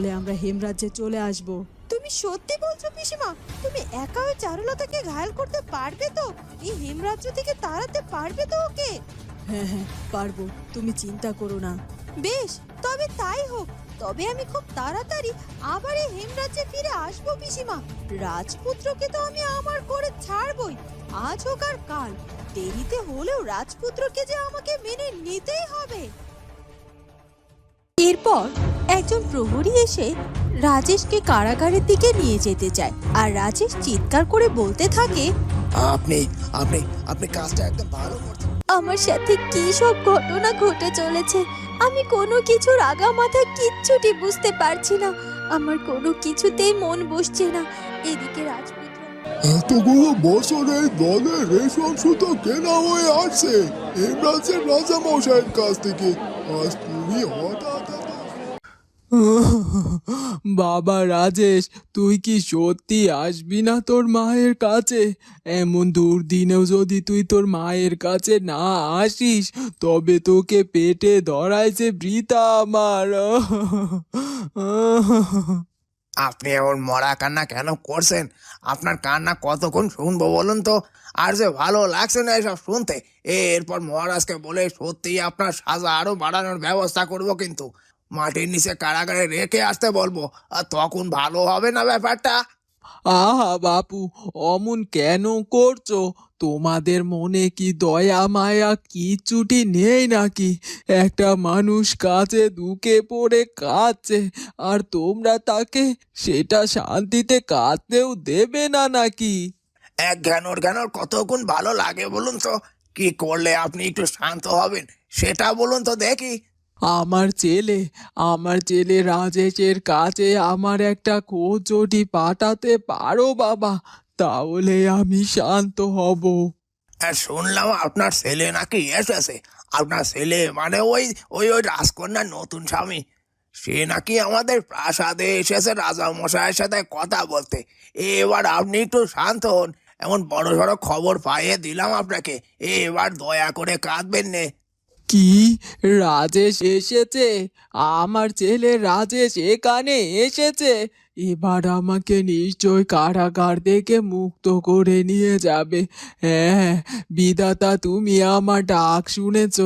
হলে আমরা হেমরাজ্যে চলে আসব। তুমি সত্যি বলছো পিসিমা? তুমি একা ওই চারুলতাকে ঘায়াল করতে পারবে তো? এই হেমরাজ্য থেকে তাড়াতে পারবে তো ওকে? হ্যাঁ হ্যাঁ পারব। তুমি চিন্তা করো না। বেশ তবে তাই হোক। তবে আমি খুব তাড়াতাড়ি আবার এই হেমরাজ্যে ফিরে আসব পিসিমা। রাজপুত্রকে তো আমি আমার করে ছাড়বই। আজ হোক আর কাল। দেরিতে হলেও রাজপুত্রকে যে আমাকে মেনে নিতেই হবে। এরপর একজন প্রহরী এসে রাজেশকে কারাগারের দিকে নিয়ে যেতে চায় আর রাজেশ চিৎকার করে বলতে থাকে আপনি আপনি আপনি কাজটা একদম ভালো করছেন। আমার সাথে কি সব ঘটনা ঘটে চলেছে? আমি কোনো কিছুর আগা মাথা কিচ্ছুটি বুঝতে পারছি না। আমার কোনো কিছুতেই মন বসছে না। এদিকে রাজপুত্র এতগুলো বছর এই দলের রেশম সুতো কেনা হয়ে আসছে। ইমরাজের রাজা মশাইয়ের কাছ থেকে। আজ তুমি বাবা রাজেশ, তুই কি সত্যি আসবি না তোর মায়ের কাছে? এমন দুর্দিনেও যদি তুই তোর মায়ের কাছে না আসিস, তবে তোকে পেটে ধরায় যে বৃথা আমার। আপনি এমন মরা কান্না কেন করছেন? আপনার কান্না কতক্ষণ শুনব বলুন তো? আর যে ভালো লাগছে না এসব শুনতে, এরপর মহারাজকে বলে সত্যি আপনার সাজা আরও বাড়ানোর ব্যবস্থা করব কিন্তু। মাটির নিচে কারাগারে রেখে আসতে বলব। আর তখন ভালো হবে না ব্যাপারটা? আহা বাপু অমন কেন করছ? তোমাদের মনে কি দয়া মায়া কিচ্ছুটি নেই নাকি? একটা মানুষ কাছে দুকে পড়ে কাঁদছে আর তোমরা তাকে সেটা শান্তিতে কাঁদতেও দেবে না নাকি? এক ঘ্যানোর ঘ্যানোর কতক্ষণ ভালো লাগে বলুন তো। কি করলে আপনি একটু শান্ত হবেন সেটা বলুন তো দেখি। আমার ছেলে আমার ছেলে রাজেশের কাছে আমার একটা খোঁজ যদি পাঠাতে পারো বাবা, তাহলে আমি শান্ত হব। আর শুনলাম আপনার ছেলে নাকি এসেছে। আপনার ছেলে মানে ওই ওই ওই রাজকন্যার নতুন স্বামী। সে নাকি আমাদের প্রাসাদে এসেছে রাজা মশাইয়ের সাথে কথা বলতে। এবার আপনি একটু শান্ত হন। এমন বড় সড়ো খবর পাইয়ে দিলাম আপনাকে। এবার দয়া করে কাঁদবেন নে। কি? রাজেশ এসেছে। আমার ছেলে রাজেশ এখানে এসেছে। এবার আমাকে নিশ্চয় কারাগার থেকে মুক্ত করে নিয়ে যাবে। হ্যাঁ বিধাতা, তুমি আমার ডাক শুনেছ।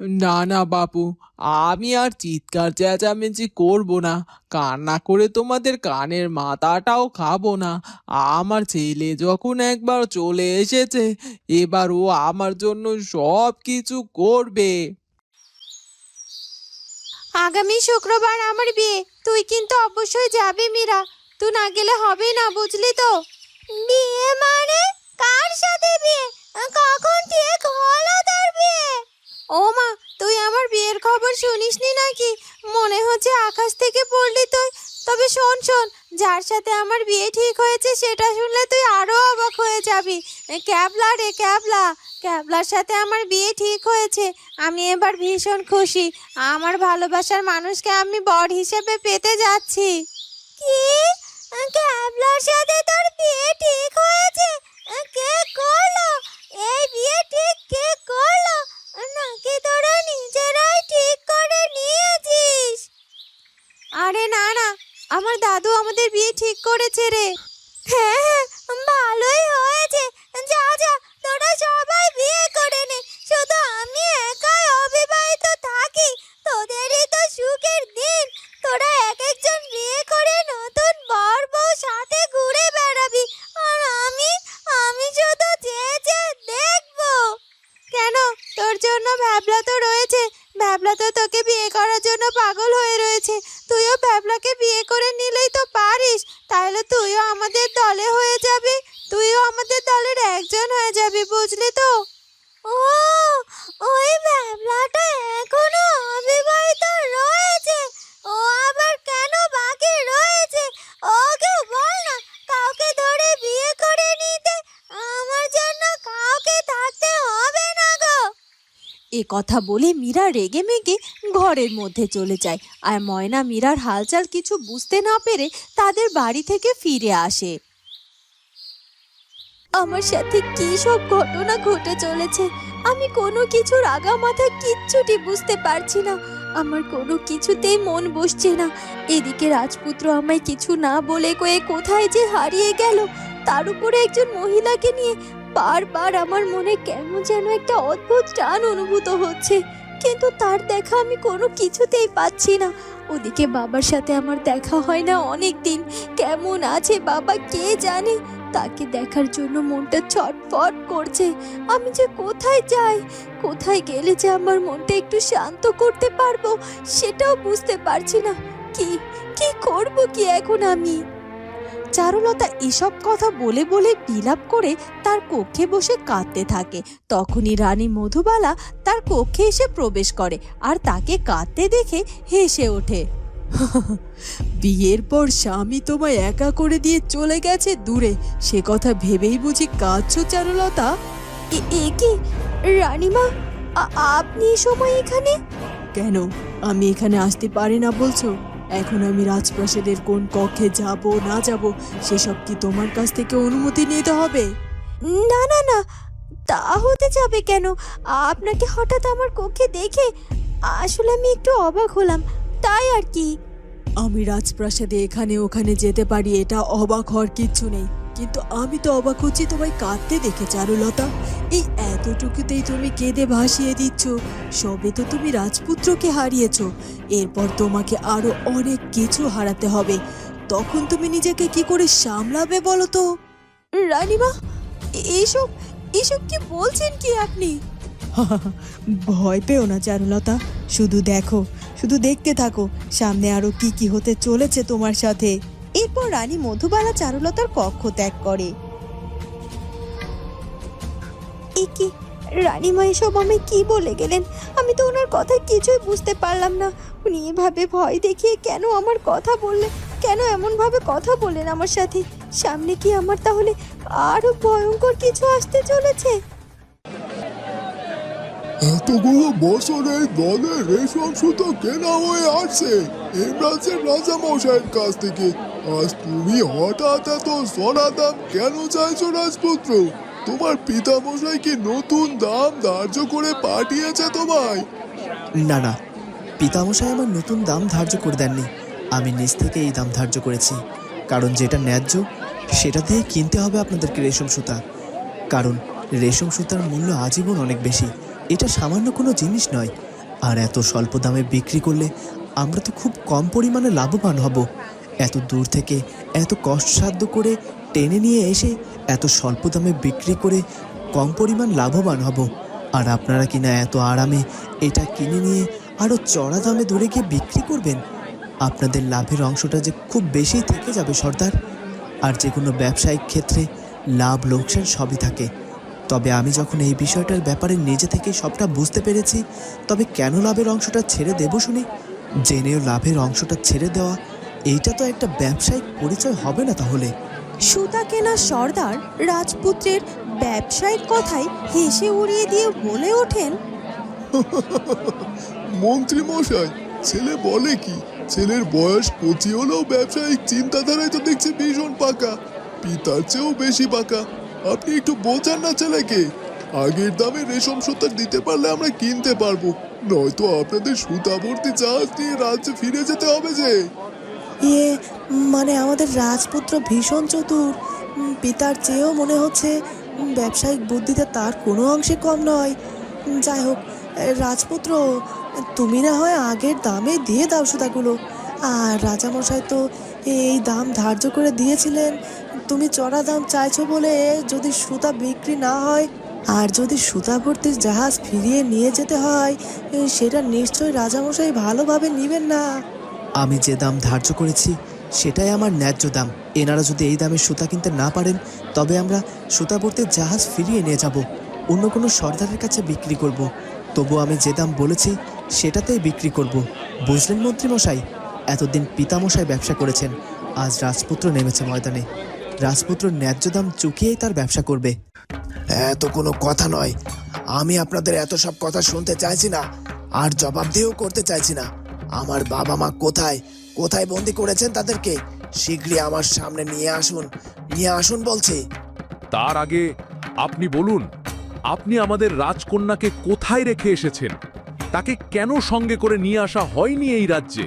না না, বাপু, আমি আর চিৎকার চেঁচামেচি করব না। কান্না করে তোমাদের কানের মাথাটাও খাব না। আমার ছেলে যখন একবার চলে এসেছে, এবার ও আমার জন্য সব কিছু করবে। আগামী শুক্রবার আমার বিয়ে। তুই কিন্তু অবশ্যই যাবি, মীরা। তুই না গেলে হবে না, বুঝলি তো? বিয়ে মানে? কার সাথে বিয়ে? কখন ঠিক হলো তার বিয়ে? ও মা, তুই আমার বিয়ের খবর শুনিসনি নাকি? মনে হচ্ছে আকাশ থেকে পড়লি তুই। তবে শোন শোন যার সাথে আমার বিয়ে ঠিক হয়েছে সেটা শুনলে তুই আরও অবাক হয়ে যাবি। ক্যাবলা রে ক্যাবলা, ক্যাবলার সাথে আমার বিয়ে ঠিক হয়েছে, আমি এবার ভীষণ খুশি। আমার ভালোবাসার মানুষকে আমি বর হিসেবে পেতে যাচ্ছি। কি? ক্যাবলার সাথে তোর বিয়ে ঠিক হয়েছে? কে করল? এই বিয়ে ঠিক কে করল? নাকি তোরা নিজেরাই ঠিক করে নিয়েছিস? আরে না না আমার দাদু আমাদের বিয়ে ঠিক করেছে রে। হ্যাঁ হ্যাঁ ভালোই হয়েছে। যা যা, তোরা সবাই বিয়ে করে নে। শুধু আমি একাই অবিবাহিত থাকি। তোদেরই তো সুখের দিন। তোরা এক একজন বিয়ে করে নতুন বর বউ সাথে ঘুরে বেড়াবি। আর আমি আমি শুধু চেয়ে চেয়ে দেখব। কেন? তোর জন্য ভ্যাবলা তো রয়েছে। ভ্যাবলা তো তোকে বিয়ে করার জন্য পাগল হয়ে রয়েছে তুইও ভ্যাবলাকে বিয়ে করে নিলেই তো পারিস তাহলে তুইও আমাদের দলে হয়ে যাবি তুইও আমাদের দলের একজন হয়ে যাবি বুঝলি তো ও ওই ভ্যাবলাটা এখনও অবিবাহিত রয়েছে ও আবার কেন বাকি রয়েছে ওকে বল না কাউকে ধরে বিয়ে করে নিতে আমার জন্য কাউকে থাকতে হবে না গো এ কথা বলে মীরা রেগে মেগে ঘরের মধ্যে চলে যায়। আর ময়না মীরার হালচাল কিছু বুঝতে না পেরে তাদের বাড়ি থেকে ফিরে আসে। আমার সাথে কি সব ঘটনা ঘটে চলেছে? আমি কোনো কিছুর আগা মাথা কিচ্ছুটি বুঝতে পারছি না। আমার কোনো কিছুতেই মন বসছে না। এদিকে রাজপুত্র আমায় কিছু না বলে কয়ে কোথায় যে হারিয়ে গেল, তার উপরে একজন মহিলাকে নিয়ে বারবার আমার মনে কেমন যেন একটা অদ্ভুত টান অনুভূত হচ্ছে। কিন্তু তার দেখা আমি কোনো কিছুতেই পাচ্ছি না। ওদিকে বাবার সাথে আমার দেখা হয় না অনেক দিন কেমন আছে বাবা, কে জানে? তাকে দেখার জন্য মনটা ছটফট করছে। আমি যে কোথায় যাই? কোথায় গেলে যে আমার মনটা একটু শান্ত করতে পারব, সেটাও বুঝতে পারছি না। কি কি করব কি এখন আমি? চারুলতা এসব কথা বলে বলে বিলাপ করে তার কক্ষে বসে কাঁদতে থাকে। তখনই রানী মধুবালা তার কক্ষে এসে প্রবেশ করে আর তাকে কাঁদতে দেখে হেসে ওঠে। বিয়ের পর স্বামী তোমায় একা করে দিয়ে চলে গেছে দূরে। সে কথা ভেবেই বুঝি কাঁদছো চারুলতা? এ- কি? রানীমা আপনি সময় এখানে? কেন? আমি এখানে আসতে পারি না বলছো? এখন আমি রাজপ্রাসাদের কোন কক্ষে যাব না যাব সেসব কি তোমার কাছ থেকে অনুমতি নিতে হবে? না না না তা হতে যাবে কেন? আপনাকে হঠাৎ আমার কক্ষে দেখে আসলে আমি একটু অবাক হলাম তাই আর কি। আমি রাজপ্রাসাদে এখানে ওখানে যেতে পারি এটা অবাক হওয়ার কিচ্ছু নেই। কিন্তু আমি তো অবাক হচ্ছি তোমায় কাঁদতে দেখে চারুলতা। এই এতটুকুতেই তুমি কেঁদে ভাসিয়ে দিচ্ছ। সবে তো তুমি রাজপুত্রকে হারিয়েছ। এরপর তোমাকে আরও অনেক কিছু হারাতে হবে। তখন তুমি নিজেকে কি করে সামলাবে বলো তো? রানীমা এইসব এসব কি বলছেন কি আপনি? ভয় পেও না চারুলতা। শুধু দেখো শুধু দেখতে থাকো সামনে আরও কি কি হতে চলেছে তোমার সাথে। এরপর রানী মধুবালা চারুলতার কক্ষ ত্যাগ করে। কি? রানীমা, এসব আমি কি বলে গেলেন? আমি তো ওনার কথা কিছুই বুঝতে পারলাম না। উনি এভাবে ভয় দেখিয়ে কেন আমার কথা বললেন? কেন এমনভাবে কথা বললেন আমার সাথে? সামনে কি আমার তাহলে আরও ভয়ঙ্কর কিছু আসতে চলেছে? এতগুলো বছরে দলের রেশম সুতো কেনা হয়ে আসছে। ইমরাজের রাজা মশাইয়ের কাছ থেকে আজ তুমি হঠাৎ এত সোনা দাম কেন চাইছো রাজপুত্র? তোমার পিতা মশাই কি নতুন দাম ধার্য করে পাঠিয়েছে তোমায়। না না, পিতামশাই আমার নতুন দাম ধার্য করে দেননি। আমি নিজ থেকে এই দাম ধার্য করেছি। কারণ যেটা ন্যায্য, সেটা দিয়ে কিনতে হবে আপনাদেরকে রেশম সুতা। কারণ রেশম সুতার মূল্য আজীবন অনেক বেশি। এটা সামান্য কোনো জিনিস নয়। আর এত স্বল্প দামে বিক্রি করলে আমরা তো খুব কম পরিমাণে লাভবান হব। এত দূর থেকে এত কষ্টসাধ্য করে টেনে নিয়ে এসে এত স্বল্প দামে বিক্রি করে কম পরিমাণ লাভবান হব। আর আপনারা কিনা এত আরামে এটা কিনে নিয়ে আরও চড়া দামে ধরে গিয়ে বিক্রি করবেন? আপনাদের লাভের অংশটা যে খুব বেশি থেকে যাবে, সর্দার। আর যে কোনো ব্যবসায়িক ক্ষেত্রে লাভ, লোকসান সবই থাকে। তবে আমি যখন এই বিষয়টার ব্যাপারে নিজে থেকে সবটা বুঝতে পেরেছি, তবে কেন লাভের অংশটা ছেড়ে দেব শুনি? জেনেও লাভের অংশটা ছেড়ে দেওয়া এইটা তো একটা ব্যবসায়িক পরিচয় হবে না তাহলে। সুতা কেনা সর্দার রাজপুত্রের ব্যবসায়িক কথায় হেসে উড়িয়ে দিয়ে বলে ওঠেন। মন্ত্রী মশাই ছেলে বলে কি? ছেলের বয়স পঁচি হলেও ব্যবসায়িক চিন্তাধারায় তো দেখছি ভীষণ পাকা। পিতার চেয়েও বেশি পাকা। আপনি একটু বোঝান না ছেলেকে। আগের দামে রেশম সুতা দিতে পারলে আমরা কিনতে পারব। নয়তো আপনাদের সুতা ভর্তি জাহাজ নিয়ে রাজ্যে ফিরে যেতে হবে যে। ইয়ে মানে আমাদের রাজপুত্র ভীষণ চতুর। পিতার চেয়েও মনে হচ্ছে ব্যবসায়িক বুদ্ধিতে তার কোনো অংশে কম নয়। যাই হোক, রাজপুত্র, তুমি না হয় আগের দামে দিয়ে দাও সুতাগুলো। আর রাজামশাই তো এই দাম ধার্য করে দিয়েছিলেন। তুমি চড়া দাম চাইছো বলে যদি সুতা বিক্রি না হয়, আর যদি সুতা ভর্তির জাহাজ ফিরিয়ে নিয়ে যেতে হয়, সেটা নিশ্চয়ই রাজামশাই ভালোভাবে নেবেন না। আমি যে দাম ধার্য করেছি, সেটাই আমার ন্যায্য দাম। এনারা যদি এই দামে সুতা কিনতে না পারেন, তবে আমরা সুতা ভর্তি জাহাজ ফিরিয়ে নিয়ে যাব। অন্য কোনো সর্দারের কাছে বিক্রি করব। তবু আমি যে দাম বলেছি, সেটাতেই বিক্রি করব। বুঝলেন মন্ত্রীমশাই? এতদিন পিতামশাই ব্যবসা করেছেন। আজ রাজপুত্র নেমেছে ময়দানে। রাজপুত্র ন্যায্য দাম চুকিয়েই তার ব্যবসা করবে। এত কোনো কথা নয়। আমি আপনাদের এত সব কথা শুনতে চাইছি না, আর জবাব দিয়েও করতে চাইছি না। আমার বাবা মা কোথায়? কোথায় বন্দি করেছেন তাদেরকে? শীঘ্রই আমার সামনে নিয়ে আসুন। নিয়ে আসুন বলছে। তার আগে আপনি বলুন আপনি আমাদের রাজকন্যাকে কোথায় রেখে এসেছেন? তাকে কেন সঙ্গে করে নিয়ে আসা হয়নি এই রাজ্যে?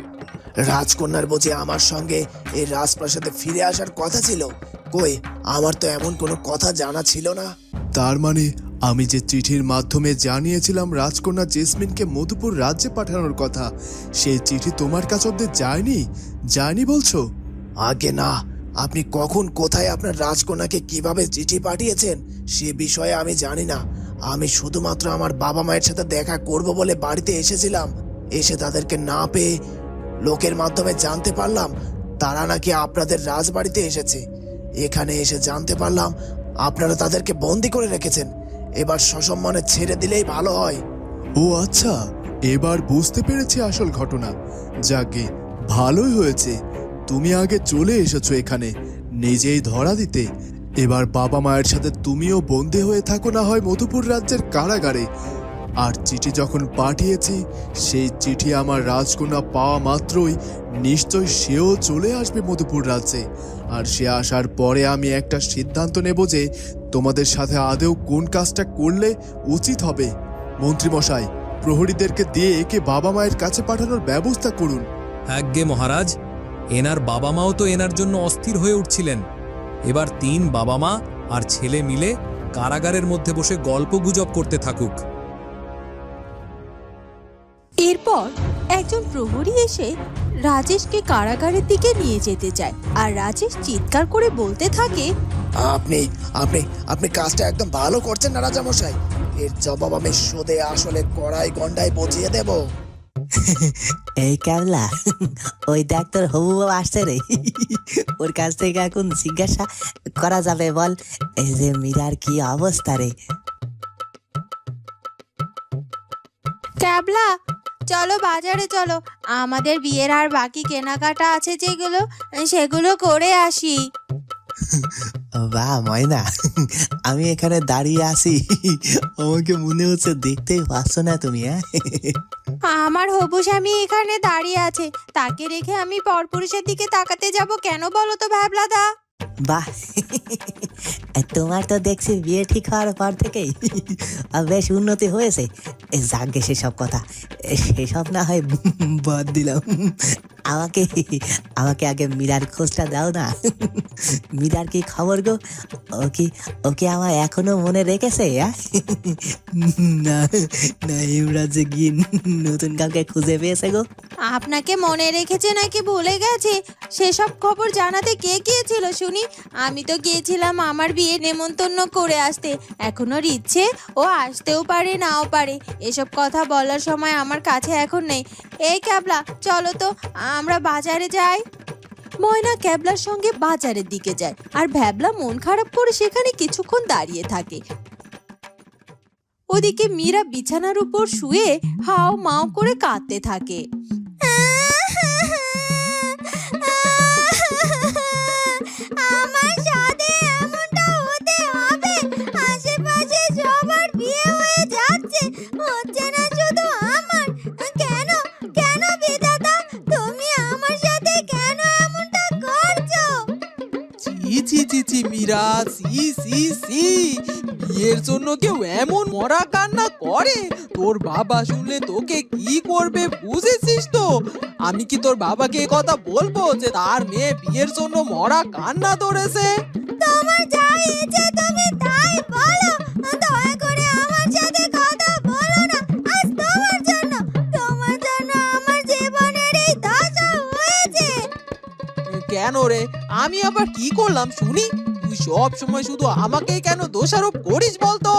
রাজকন্যার বুঝে আমার সঙ্গে এই রাজপ্রাসাদে ফিরে আসার কথা ছিল? কই আমার তো এমন কোনো কথা জানা ছিল না। তার মানে আমি যে চিঠির মাধ্যমে জানিয়েছিলাম রাজকন্যা জেসমিনকে মধুপুর রাজ্যে পাঠানোর কথা, সেই চিঠি তোমার কাছে অব্দি যায়নি? যায়নি বলছো? আগে না, আপনি কখন কোথায় আপনার রাজকন্যাকে কীভাবে চিঠি পাঠিয়েছেন সে বিষয়ে আমি জানি না। আমি শুধুমাত্র আমার বাবা মায়ের সাথে দেখা করব বলে বাড়িতে এসেছিলাম। এসে তাদেরকে না পেয়ে লোকের মাধ্যমে জানতে পারলাম তারা নাকি আপনাদের রাজবাড়িতে এসেছে। এখানে এসে জানতে পারলাম আপনারা তাদেরকে বন্দি করে রেখেছেন। এবার সসম্মানে ছেড়ে দিলেই ভালো হয়। ও আচ্ছা এবার বুঝতে পেরেছি আসল ঘটনা। যাকে, ভালোই হয়েছে। তুমি আগে চলে এসেছ এখানে, নিজেই ধরা দিতে। এবার বাবা মায়ের সাথে তুমিও বন্দী হয়ে থাকো না হয় মধুপুর রাজ্যের কারাগারে। আর চিঠি যখন পাঠিয়েছি, সেই চিঠি আমার রাজকন্যা পাওয়া মাত্রই নিশ্চয় সেও চলে আসবে মধুপুর রাজ্যে। আর সে আসার পরে আমি একটা সিদ্ধান্ত নেব যে তোমাদের সাথে আদেও কোন কাজটা করলে উচিত হবে? মন্ত্রীমশাই প্রহরীদেরকে দিয়ে একে বাবা মায়ের কাছে পাঠানোর ব্যবস্থা করুন। আজ্ঞে মহারাজ এনার বাবা মাও তো এনার জন্য অস্থির হয়ে উঠছিলেন। এবার তিন বাবা মা আর ছেলে মিলে কারাগারের মধ্যে বসে গল্প গুজব করতে থাকুক। এরপর একজন প্রহরী এসে রাজেশকে কারাগারের দিকে নিয়ে যেতে চায়। আর রাজেশ চিৎকার করে বলতে থাকে আপনি আপনি আপনি কাজটা একদম ভালো করছেন না রাজামশাই এর জবাব আমি সুদে আসলে কড়াই গন্ডায় বুঝিয়ে দেব। এই ক্যাবলা ওই ডাক্তার তোর হবু বাবা আসছে রে। ওর কাছ থেকে এখন জিজ্ঞাসা করা যাবে বল এই যে মীরার কি অবস্থা রে? ক্যাবলা চলো বাজারে চলো। আমাদের বিয়ের আর বাকি কেনাকাটা আছে যেগুলো সেগুলো করে আসি। বা ময়না আমি এখানে দাঁড়িয়ে আছি। আমাকে মনে হচ্ছে দেখতেই পাচ্ছ না তুমি হ্যাঁ আমার হবু স্বামী এখানে দাঁড়িয়ে আছে। তাকে রেখে আমি পরপুরুষের দিকে তাকাতে যাব কেন বলো তো ভ্যাবলাদা বাহ! তোমার তো দেখছি বিয়ে ঠিক হওয়ার পর থেকেই বেশ উন্নতি হয়েছে। এ, সেসব কথা। সেসব না হয় বাদ দিলাম। আমাকে আমাকে আগে মীরার খোঁজটা দাও না মীরার কি খবর গো, ও কি ওকে আমার এখনও মনে রেখেছে? না না, ইমরাজে গিয়ে নতুন কাউকে খুঁজে পেয়েছে গো আপনাকে মনে রেখেছে নাকি ভুলে গেছে? সেসব খবর জানাতে কে গিয়েছিল শুনি? আমি তো গিয়েছিলাম আমার বিয়ে নেমন্তন্ন করে আসতে। এখনোর ইচ্ছে ও আসতেও পারে, নাও পারে। এসব কথা বলার সময় আমার কাছে এখন নেই। এই ক্যাবলা, চলো তো, আমরা বাজারে যাই। ময়না ক্যাবলার সঙ্গে বাজারের দিকে যায়, আর ভ্যাবলা মন খারাপ করে সেখানে কিছুক্ষণ দাঁড়িয়ে থাকে। ওদিকে মীরা বিছানার উপর শুয়ে হাও মাও করে কাঁদতে থাকে। সি সি সি বিয়ের জন্য কেউ এমন মরা কান্না করে? তোর বাবা শুনলে তোকে কি করবে বুঝেছিস তো? আমি কি তোর বাবাকে কথা বলব যে তার মেয়ে বিয়ের জন্য মরা কান্না ধরেছে? তোমার যা ইচ্ছে তুমি তাই বলো। দয়া করে আমার সাথে কথা বলো না। আজ তোমার জন্য তোমার জন্য আমার জীবনের এই দশা হয়েছে। কেন রে? আমি আবার কি করলাম শুনি? সব সময় শুধু আমাকেই কেন দোষারোপ করিস বলতো?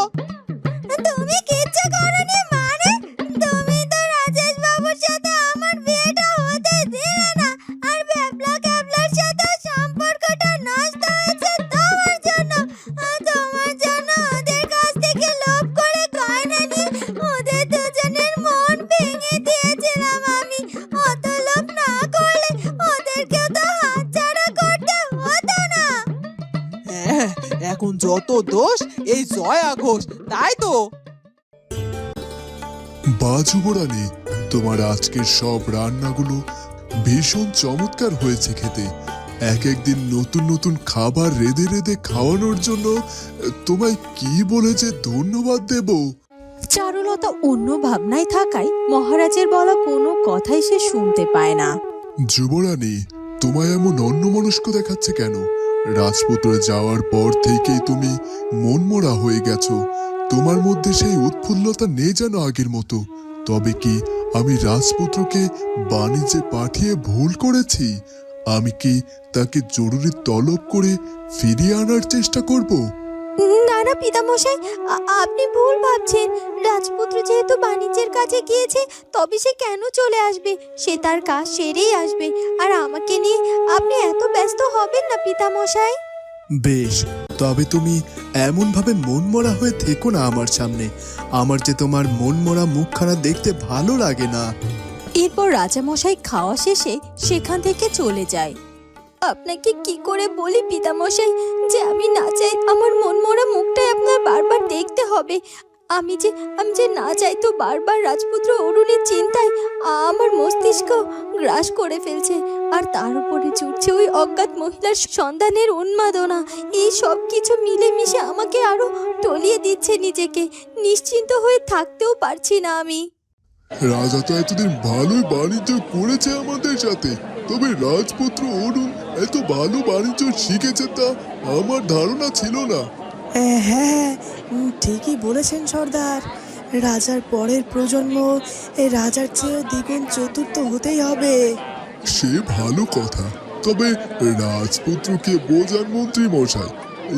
ঘোষ তাই তো? বাজুবরানি তোমার আজকের সব রান্নাগুলো ভীষণ চমৎকার হয়েছে খেতে। এক একদিন নতুন নতুন খাবার রেঁধে রেঁধে খাওয়ানোর জন্য তোমায় কি বলে যে ধন্যবাদ দেব? চারুলতা অন্য ভাবনায় থাকায় মহারাজের বলা কোনো কথাই সে শুনতে পায় না। যুবরানী তোমায় এমন অন্যমনস্ক দেখাচ্ছে কেন? রাজপুত্র যাওয়ার পর থেকেই তুমি মনমরা হয়ে গেছো। তোমার মধ্যে সেই উৎফুল্লতা নেই যেন আগের মতো। তবে কি আমি রাজপুত্রকে বাণিজ্যে পাঠিয়ে ভুল করেছি? আমি কি তাকে জরুরি তলব করে ফিরিয়ে আনার চেষ্টা করব? না পিতামশাই? আপনি ভুল ভাবছেন। রাজপুত্র যেহেতু বাণিজ্যের কাজে গিয়েছে তবে সে কেন চলে আসবে? সে তার কাজ সেরেই আসবে। আর আমাকে নিয়ে আপনি এত ব্যস্ত হবেন না পিতামশাই? বেশ তবে তুমি এমনভাবে মনমরা হয়ে থেকো না আমার সামনে। আমার যে তোমার মনমরা মুখখানা দেখতে ভালো লাগে না। এরপর রাজামশাই খাওয়া শেষে সেখান থেকে চলে যায়। আপনাকে কি করে বলি পিতামশাই? যে আমি না চাই আমার মন মরা মুখটাই আপনার বারবার দেখতে হবে। আমি যে আমি যে না চাই তো বারবার রাজপুত্র অরুণের চিন্তায় আমার মস্তিষ্ক গ্রাস করে ফেলছে। আর তার উপরে জুটছে ওই অজ্ঞাত মহিলার সন্ধানের উন্মাদনা। এই সব কিছু মিলেমিশে আমাকে আরও টলিয়ে দিচ্ছে নিজেকে। নিশ্চিন্ত হয়ে থাকতেও পারছি না আমি। রাজা তো এতদিন ভালোই বাণিজ্য করেছে আমাদের সাথে। তবে রাজপুত্র অরুণ এত ভালো বাণিজ্য শিখেছে তা আমার ধারণা ছিল না। এ, হ্যাঁ ঠিকই বলেছেন সর্দার। রাজার পরের প্রজন্ম এই রাজার চেয়েও দ্বিগুণ চতুর্থ হতেই হবে। সে ভালো কথা। তবে রাজপুত্রকে বোঝান মন্ত্রী মশাই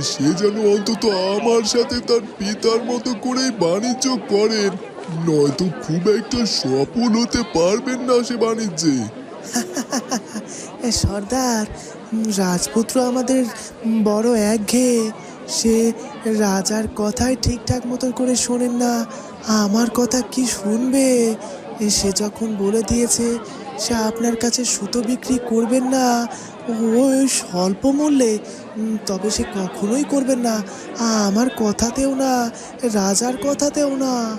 সে যেন অন্তত আমার সাথে তার পিতার মতো করেই বাণিজ্য করেন। নয়তো খুব একটা সফল হতে পারবেন না সে বাণিজ্যে। সর্দার, রাজপুত্র আমাদের বড় একঘেয়ে। সে রাজার কথাই ঠিকঠাক মতো করে শোনেন না, আমার কথা কি শুনবে? সে যখন বলে দিয়েছে, সে আপনার কাছে সুতো বিক্রি করবেন না ওই স্বল্প মূল্যে, তবে সে কখনোই করবেন না, আমার কথাতেও না, রাজার কথাতেও না।